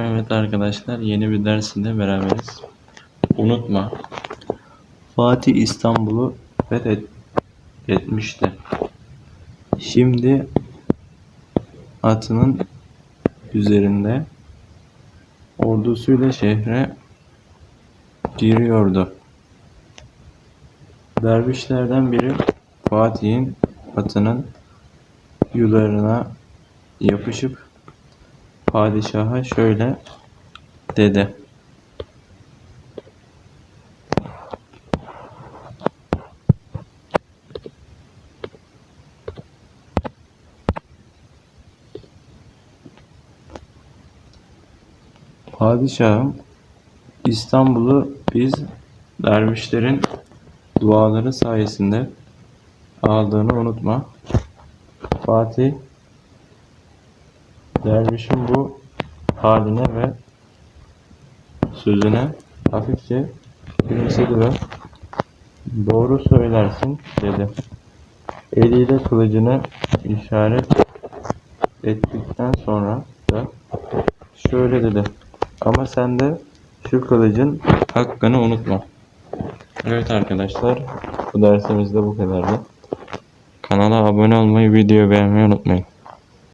Evet arkadaşlar yeni bir dersinde beraberiz. Unutma. Fatih İstanbul'u fethet etmişti. Şimdi atının üzerinde ordusuyla şehre giriyordu. Dervişlerden biri Fatih'in atının yularına yapışıp padişaha şöyle dedi. Padişahım İstanbul'u biz dervişlerin duaları sayesinde aldığını unutma. Fatih dervişin bu haline ve sözüne hafifçe gülümsedi ve doğru söylersin dedi. Eliyle kılıcını işaret ettikten sonra da şöyle dedi. Ama sen de şu kılıcın hakkını unutma. Evet arkadaşlar bu dersimiz de bu kadardı. Kanala abone olmayı, video beğenmeyi unutmayın.